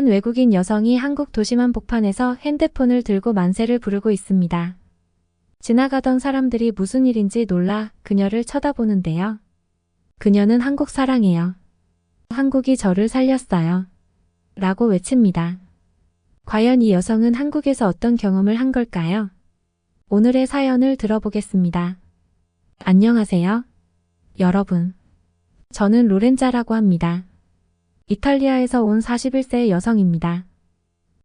한 외국인 여성이 한국 도심 한복판에서 핸드폰을 들고 만세를 부르고 있습니다. 지나가던 사람들이 무슨 일인지 놀라 그녀를 쳐다보는데요. 그녀는 한국 사랑해요. 한국이 저를 살렸어요. 라고 외칩니다. 과연 이 여성은 한국에서 어떤 경험을 한 걸까요? 오늘의 사연을 들어보겠습니다. 안녕하세요. 여러분. 저는 로렌자라고 합니다. 이탈리아에서 온 41세의 여성입니다.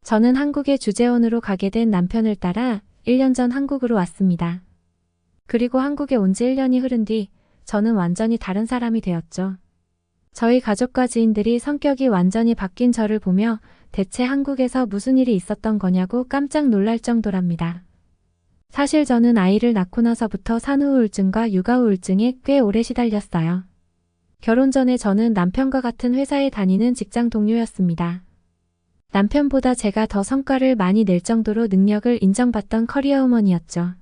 저는 한국에 주재원으로 가게 된 남편을 따라 1년 전 한국으로 왔습니다. 그리고 한국에 온 지 1년이 흐른 뒤 저는 완전히 다른 사람이 되었죠. 저희 가족과 지인들이 성격이 완전히 바뀐 저를 보며 대체 한국에서 무슨 일이 있었던 거냐고 깜짝 놀랄 정도랍니다. 사실 저는 아이를 낳고 나서부터 산후우울증과 육아우울증에 꽤 오래 시달렸어요. 결혼 전에 저는 남편과 같은 회사에 다니는 직장 동료였습니다. 남편보다 제가 더 성과를 많이 낼 정도로 능력을 인정받던 커리어우먼이었죠.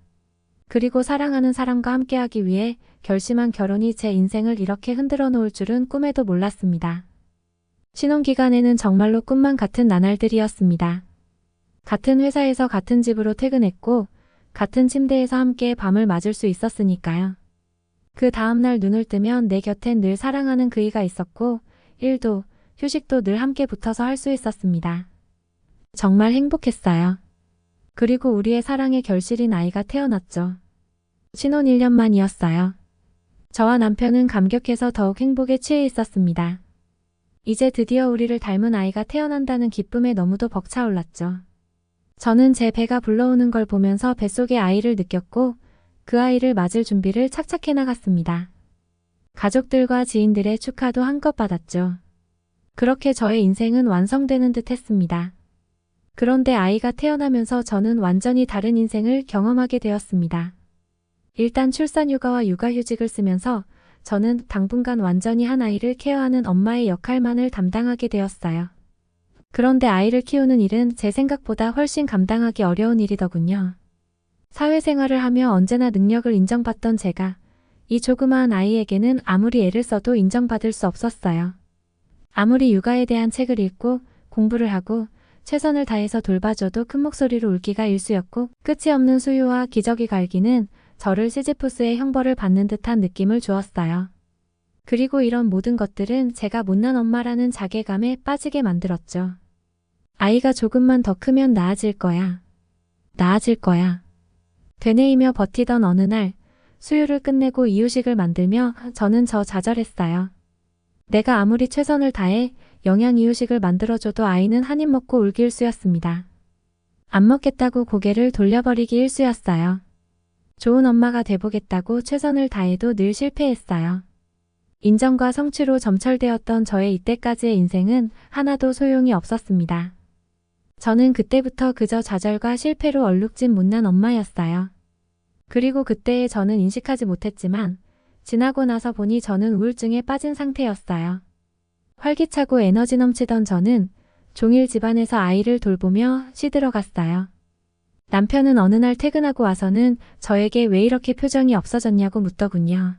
그리고 사랑하는 사람과 함께하기 위해 결심한 결혼이 제 인생을 이렇게 흔들어 놓을 줄은 꿈에도 몰랐습니다. 신혼기간에는 정말로 꿈만 같은 나날들이었습니다. 같은 회사에서 같은 집으로 퇴근했고, 같은 침대에서 함께 밤을 맞을 수 있었으니까요. 그 다음날 눈을 뜨면 내 곁엔 늘 사랑하는 그이가 있었고, 일도, 휴식도 늘 함께 붙어서 할 수 있었습니다. 정말 행복했어요. 그리고 우리의 사랑의 결실인 아이가 태어났죠. 신혼 1년 만이었어요. 저와 남편은 감격해서 더욱 행복에 취해 있었습니다. 이제 드디어 우리를 닮은 아이가 태어난다는 기쁨에 너무도 벅차올랐죠. 저는 제 배가 불러오는 걸 보면서 뱃속에 아이를 느꼈고 그 아이를 맞을 준비를 착착해 나갔습니다. 가족들과 지인들의 축하도 한껏 받았죠. 그렇게 저의 인생은 완성되는 듯 했습니다. 그런데 아이가 태어나면서 저는 완전히 다른 인생을 경험하게 되었습니다. 일단 출산 휴가와 육아휴직을 쓰면서 저는 당분간 완전히 한 아이를 케어하는 엄마의 역할만을 담당하게 되었어요. 그런데 아이를 키우는 일은 제 생각보다 훨씬 감당하기 어려운 일이더군요. 사회생활을 하며 언제나 능력을 인정받던 제가 이 조그마한 아이에게는 아무리 애를 써도 인정받을 수 없었어요. 아무리 육아에 대한 책을 읽고 공부를 하고 최선을 다해서 돌봐줘도 큰 목소리로 울기가 일쑤였고 끝이 없는 수유와 기저귀 갈기는 저를 시지푸스의 형벌을 받는 듯한 느낌을 주었어요. 그리고 이런 모든 것들은 제가 못난 엄마라는 자괴감에 빠지게 만들었죠. 아이가 조금만 더 크면 나아질 거야. 나아질 거야. 되뇌이며 버티던 어느 날 수유를 끝내고 이유식을 만들며 저는 저 좌절했어요. 내가 아무리 최선을 다해 영양 이유식을 만들어줘도 아이는 한 입 먹고 울기 일쑤였습니다. 안 먹겠다고 고개를 돌려버리기 일쑤였어요. 좋은 엄마가 돼보겠다고 최선을 다해도 늘 실패했어요. 인정과 성취로 점철되었던 저의 이때까지의 인생은 하나도 소용이 없었습니다. 저는 그때부터 그저 좌절과 실패로 얼룩진 못난 엄마였어요. 그리고 그때의 저는 인식하지 못했지만 지나고 나서 보니 저는 우울증에 빠진 상태였어요. 활기차고 에너지 넘치던 저는 종일 집안에서 아이를 돌보며 시들어갔어요. 남편은 어느 날 퇴근하고 와서는 저에게 왜 이렇게 표정이 없어졌냐고 묻더군요.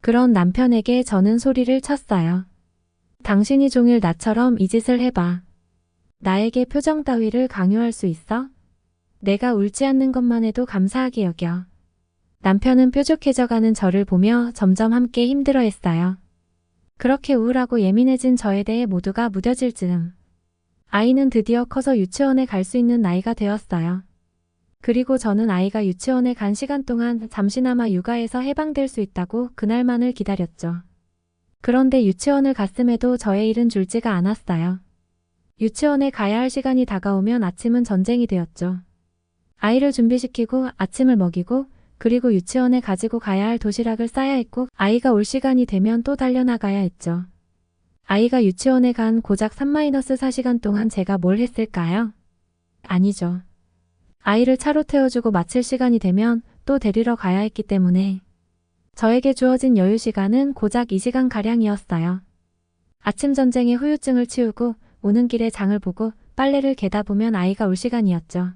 그런 남편에게 저는 소리를 쳤어요. 당신이 종일 나처럼 이 짓을 해봐. 나에게 표정 따위를 강요할 수 있어? 내가 울지 않는 것만 해도 감사하게 여겨. 남편은 뾰족해져가는 저를 보며 점점 함께 힘들어했어요. 그렇게 우울하고 예민해진 저에 대해 모두가 무뎌질 즈음. 아이는 드디어 커서 유치원에 갈 수 있는 나이가 되었어요. 그리고 저는 아이가 유치원에 간 시간 동안 잠시나마 육아에서 해방될 수 있다고 그날만을 기다렸죠. 그런데 유치원을 갔음에도 저의 일은 줄지가 않았어요. 유치원에 가야 할 시간이 다가오면 아침은 전쟁이 되었죠. 아이를 준비시키고 아침을 먹이고 그리고 유치원에 가지고 가야 할 도시락을 싸야 했고 아이가 올 시간이 되면 또 달려나가야 했죠. 아이가 유치원에 간 고작 3-4시간 동안 제가 뭘 했을까요? 아니죠. 아이를 차로 태워주고 마칠 시간이 되면 또 데리러 가야 했기 때문에 저에게 주어진 여유 시간은 고작 2시간 가량이었어요. 아침 전쟁의 후유증을 치우고 오는 길에 장을 보고 빨래를 개다 보면 아이가 올 시간이었죠.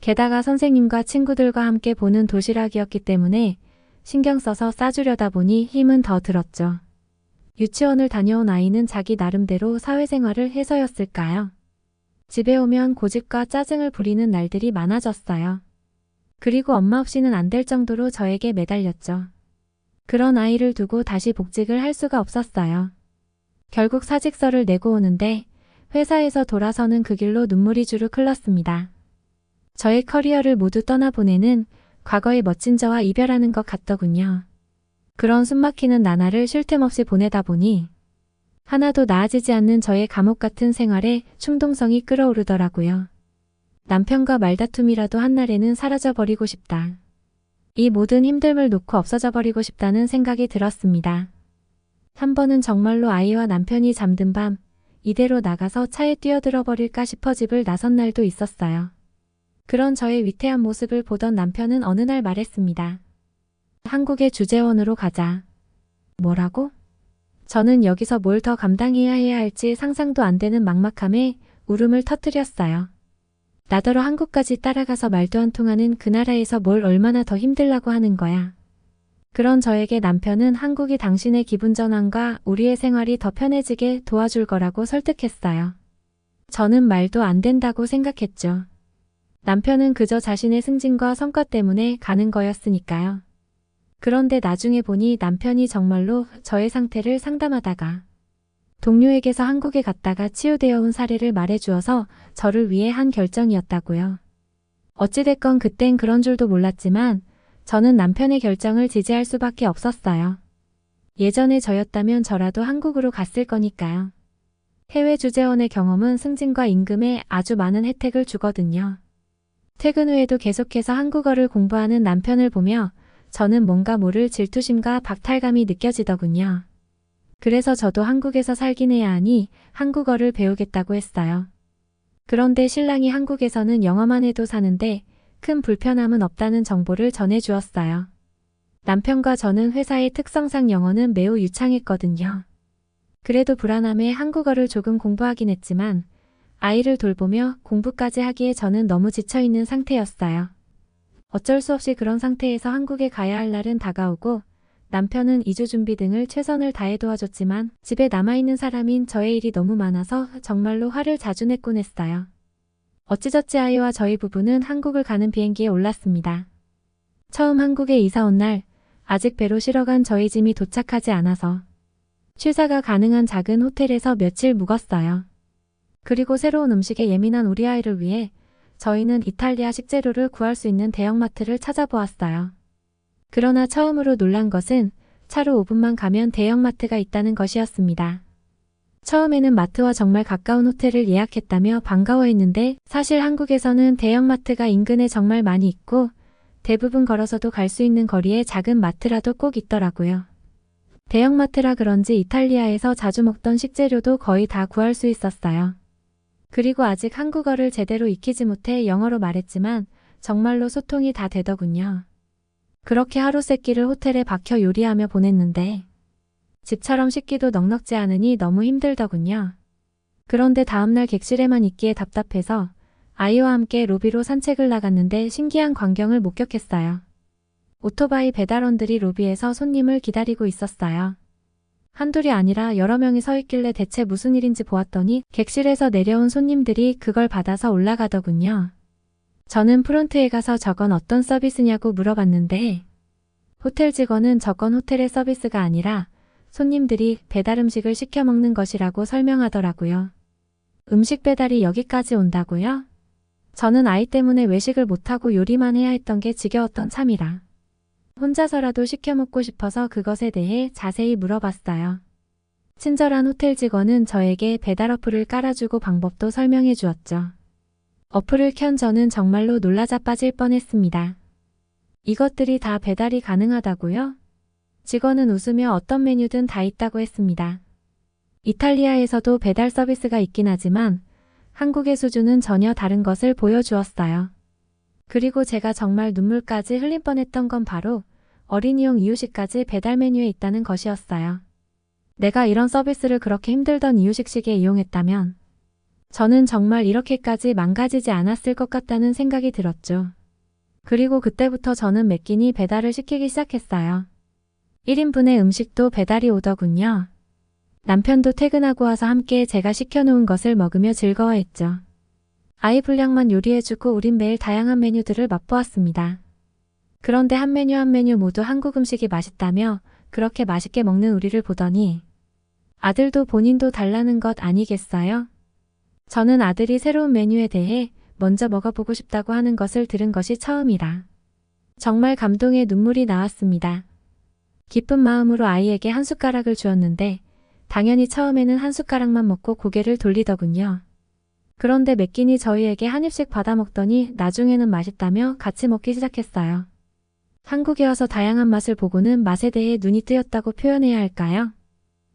게다가 선생님과 친구들과 함께 보는 도시락이었기 때문에 신경 써서 싸주려다 보니 힘은 더 들었죠. 유치원을 다녀온 아이는 자기 나름대로 사회생활을 해서였을까요? 집에 오면 고집과 짜증을 부리는 날들이 많아졌어요. 그리고 엄마 없이는 안 될 정도로 저에게 매달렸죠. 그런 아이를 두고 다시 복직을 할 수가 없었어요. 결국 사직서를 내고 오는데 회사에서 돌아서는 그 길로 눈물이 주르륵 흘렀습니다. 저의 커리어를 모두 떠나보내는 과거의 멋진 저와 이별하는 것 같더군요. 그런 숨막히는 나날을 쉴 틈 없이 보내다 보니 하나도 나아지지 않는 저의 감옥 같은 생활에 충동성이 끓어오르더라고요. 남편과 말다툼이라도 한 날에는 사라져 버리고 싶다. 이 모든 힘듦을 놓고 없어져 버리고 싶다는 생각이 들었습니다. 한 번은 정말로 아이와 남편이 잠든 밤 이대로 나가서 차에 뛰어들어 버릴까 싶어 집을 나선 날도 있었어요. 그런 저의 위태한 모습을 보던 남편은 어느 날 말했습니다. 한국의 주재원으로 가자. 뭐라고? 저는 여기서 뭘 더 감당해야 해야 할지 상상도 안 되는 막막함에 울음을 터뜨렸어요. 나더러 한국까지 따라가서 말도 안 통하는 그 나라에서 뭘 얼마나 더 힘들라고 하는 거야. 그런 저에게 남편은 한국이 당신의 기분 전환과 우리의 생활이 더 편해지게 도와줄 거라고 설득했어요. 저는 말도 안 된다고 생각했죠. 남편은 그저 자신의 승진과 성과 때문에 가는 거였으니까요. 그런데 나중에 보니 남편이 정말로 저의 상태를 상담하다가 동료에게서 한국에 갔다가 치유되어 온 사례를 말해주어서 저를 위해 한 결정이었다고요. 어찌됐건 그땐 그런 줄도 몰랐지만 저는 남편의 결정을 지지할 수밖에 없었어요. 예전에 저였다면 저라도 한국으로 갔을 거니까요. 해외 주재원의 경험은 승진과 임금에 아주 많은 혜택을 주거든요. 퇴근 후에도 계속해서 한국어를 공부하는 남편을 보며 저는 뭔가 모를 질투심과 박탈감이 느껴지더군요. 그래서 저도 한국에서 살긴 해야 하니 한국어를 배우겠다고 했어요. 그런데 신랑이 한국에서는 영어만 해도 사는데 큰 불편함은 없다는 정보를 전해주었어요. 남편과 저는 회사의 특성상 영어는 매우 유창했거든요. 그래도 불안함에 한국어를 조금 공부하긴 했지만 아이를 돌보며 공부까지 하기에 저는 너무 지쳐있는 상태였어요. 어쩔 수 없이 그런 상태에서 한국에 가야 할 날은 다가오고 남편은 이주 준비 등을 최선을 다해 도와줬지만 집에 남아있는 사람인 저의 일이 너무 많아서 정말로 화를 자주 내곤 했어요. 어찌저찌 아이와 저희 부부는 한국을 가는 비행기에 올랐습니다. 처음 한국에 이사 온 날 아직 배로 실어간 저희 짐이 도착하지 않아서 취사가 가능한 작은 호텔에서 며칠 묵었어요. 그리고 새로운 음식에 예민한 우리 아이를 위해 저희는 이탈리아 식재료를 구할 수 있는 대형마트를 찾아보았어요. 그러나 처음으로 놀란 것은 차로 5분만 가면 대형마트가 있다는 것이었습니다. 처음에는 마트와 정말 가까운 호텔을 예약했다며 반가워했는데 사실 한국에서는 대형마트가 인근에 정말 많이 있고 대부분 걸어서도 갈 수 있는 거리에 작은 마트라도 꼭 있더라고요. 대형마트라 그런지 이탈리아에서 자주 먹던 식재료도 거의 다 구할 수 있었어요. 그리고 아직 한국어를 제대로 익히지 못해 영어로 말했지만 정말로 소통이 다 되더군요. 그렇게 하루 세 끼를 호텔에 박혀 요리하며 보냈는데 집처럼 식기도 넉넉지 않으니 너무 힘들더군요. 그런데 다음날 객실에만 있기에 답답해서 아이와 함께 로비로 산책을 나갔는데 신기한 광경을 목격했어요. 오토바이 배달원들이 로비에서 손님을 기다리고 있었어요. 한둘이 아니라 여러 명이 서 있길래 대체 무슨 일인지 보았더니 객실에서 내려온 손님들이 그걸 받아서 올라가더군요. 저는 프론트에 가서 저건 어떤 서비스냐고 물어봤는데 호텔 직원은 저건 호텔의 서비스가 아니라 손님들이 배달 음식을 시켜 먹는 것이라고 설명하더라고요. 음식 배달이 여기까지 온다고요? 저는 아이 때문에 외식을 못하고 요리만 해야 했던 게 지겨웠던 참이라. 혼자서라도 시켜 먹고 싶어서 그것에 대해 자세히 물어봤어요. 친절한 호텔 직원은 저에게 배달 어플을 깔아주고 방법도 설명해 주었죠. 어플을 켠 저는 정말로 놀라 자 빠질 뻔했습니다. 이것들이 다 배달이 가능하다고요? 직원은 웃으며 어떤 메뉴든 다 있다고 했습니다. 이탈리아에서도 배달 서비스가 있긴 하지만 한국의 수준은 전혀 다른 것을 보여주었어요. 그리고 제가 정말 눈물까지 흘릴 뻔했던 건 바로 어린이용 이유식까지 배달 메뉴에 있다는 것이었어요. 내가 이런 서비스를 그렇게 힘들던 이유식식에 이용했다면 저는 정말 이렇게까지 망가지지 않았을 것 같다는 생각이 들었죠. 그리고 그때부터 저는 매 끼니 배달을 시키기 시작했어요. 1인분의 음식도 배달이 오더군요. 남편도 퇴근하고 와서 함께 제가 시켜놓은 것을 먹으며 즐거워했죠. 아이 분량만 요리해주고 우린 매일 다양한 메뉴들을 맛보았습니다. 그런데 한 메뉴 한 메뉴 모두 한국 음식이 맛있다며 그렇게 맛있게 먹는 우리를 보더니 아들도 본인도 달라는 것 아니겠어요? 저는 아들이 새로운 메뉴에 대해 먼저 먹어보고 싶다고 하는 것을 들은 것이 처음이라. 정말 감동의 눈물이 나왔습니다. 기쁜 마음으로 아이에게 한 숟가락을 주었는데 당연히 처음에는 한 숟가락만 먹고 고개를 돌리더군요. 그런데 몇 끼니 저희에게 한 입씩 받아 먹더니 나중에는 맛있다며 같이 먹기 시작했어요. 한국에 와서 다양한 맛을 보고는 맛에 대해 눈이 뜨였다고 표현해야 할까요?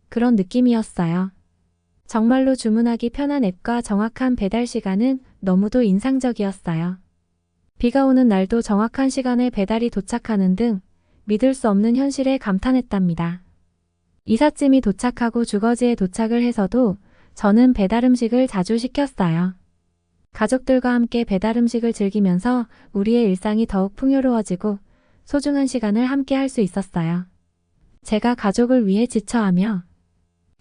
그런 느낌이었어요. 정말로 주문하기 편한 앱과 정확한 배달 시간은 너무도 인상적이었어요. 비가 오는 날도 정확한 시간에 배달이 도착하는 등 믿을 수 없는 현실에 감탄했답니다. 이삿짐이 도착하고 주거지에 도착을 해서도 저는 배달 음식을 자주 시켰어요. 가족들과 함께 배달 음식을 즐기면서 우리의 일상이 더욱 풍요로워지고 소중한 시간을 함께 할 수 있었어요. 제가 가족을 위해 지쳐하며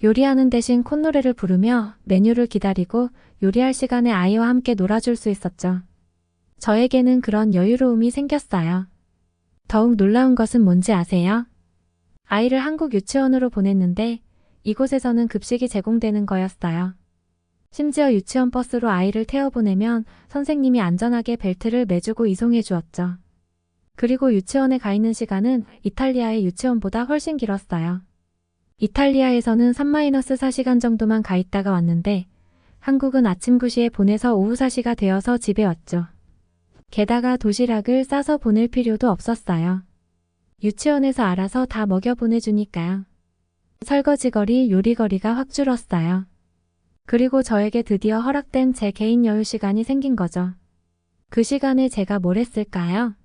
요리하는 대신 콧노래를 부르며 메뉴를 기다리고 요리할 시간에 아이와 함께 놀아줄 수 있었죠. 저에게는 그런 여유로움이 생겼어요. 더욱 놀라운 것은 뭔지 아세요? 아이를 한국 유치원으로 보냈는데 이곳에서는 급식이 제공되는 거였어요. 심지어 유치원 버스로 아이를 태워보내면 선생님이 안전하게 벨트를 매주고 이송해 주었죠. 그리고 유치원에 가 있는 시간은 이탈리아의 유치원보다 훨씬 길었어요. 이탈리아에서는 3-4시간 정도만 가 있다가 왔는데 한국은 아침 9시에 보내서 오후 4시가 되어서 집에 왔죠. 게다가 도시락을 싸서 보낼 필요도 없었어요. 유치원에서 알아서 다 먹여 보내주니까요. 설거지거리, 요리거리가 확 줄었어요. 그리고 저에게 드디어 허락된 제 개인 여유 시간이 생긴 거죠. 그 시간에 제가 뭘 했을까요?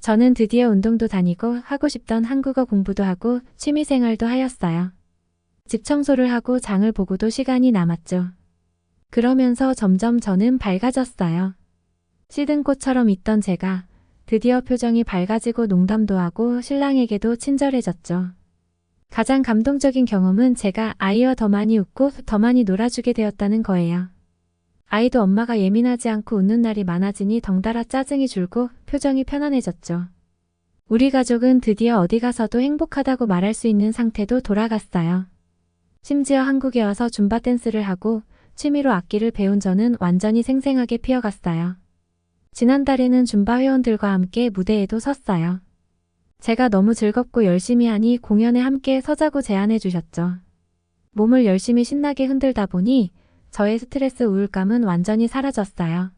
저는 드디어 운동도 다니고 하고 싶던 한국어 공부도 하고 취미 생활도 하였어요. 집 청소를 하고 장을 보고도 시간이 남았죠. 그러면서 점점 저는 밝아졌어요. 시든 꽃처럼 있던 제가 드디어 표정이 밝아지고 농담도 하고 신랑에게도 친절해졌죠. 가장 감동적인 경험은 제가 아이와 더 많이 웃고 더 많이 놀아주게 되었다는 거예요. 아이도 엄마가 예민하지 않고 웃는 날이 많아지니 덩달아 짜증이 줄고 표정이 편안해졌죠. 우리 가족은 드디어 어디 가서도 행복하다고 말할 수 있는 상태도 돌아갔어요. 심지어 한국에 와서 줌바 댄스를 하고 취미로 악기를 배운 저는 완전히 생생하게 피어갔어요. 지난달에는 줌바 회원들과 함께 무대에도 섰어요. 제가 너무 즐겁고 열심히 하니 공연에 함께 서자고 제안해 주셨죠. 몸을 열심히 신나게 흔들다 보니 저의 스트레스 우울감은 완전히 사라졌어요.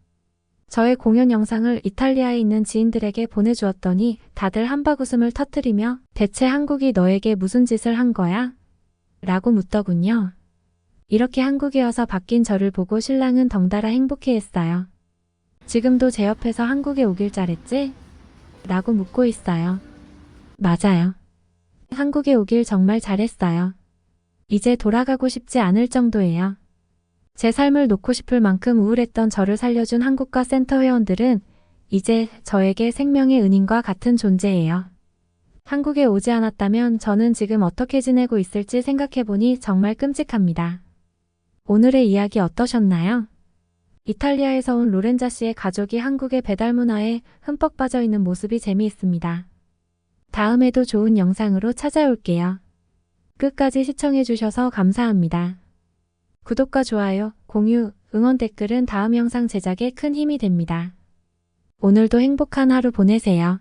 저의 공연 영상을 이탈리아에 있는 지인들에게 보내주었더니 다들 한박 웃음을 터뜨리며 대체 한국이 너에게 무슨 짓을 한 거야? 라고 묻더군요. 이렇게 한국에 와서 바뀐 저를 보고 신랑은 덩달아 행복해 했어요. 지금도 제 옆에서 한국에 오길 잘했지? 라고 묻고 있어요. 맞아요. 한국에 오길 정말 잘했어요. 이제 돌아가고 싶지 않을 정도예요. 제 삶을 놓고 싶을 만큼 우울했던 저를 살려준 한국과 센터 회원들은 이제 저에게 생명의 은인과 같은 존재예요. 한국에 오지 않았다면 저는 지금 어떻게 지내고 있을지 생각해보니 정말 끔찍합니다. 오늘의 이야기 어떠셨나요? 이탈리아에서 온 로렌자 씨의 가족이 한국의 배달 문화에 흠뻑 빠져 있는 모습이 재미있습니다. 다음에도 좋은 영상으로 찾아올게요. 끝까지 시청해주셔서 감사합니다. 구독과 좋아요, 공유, 응원 댓글은 다음 영상 제작에 큰 힘이 됩니다. 오늘도 행복한 하루 보내세요.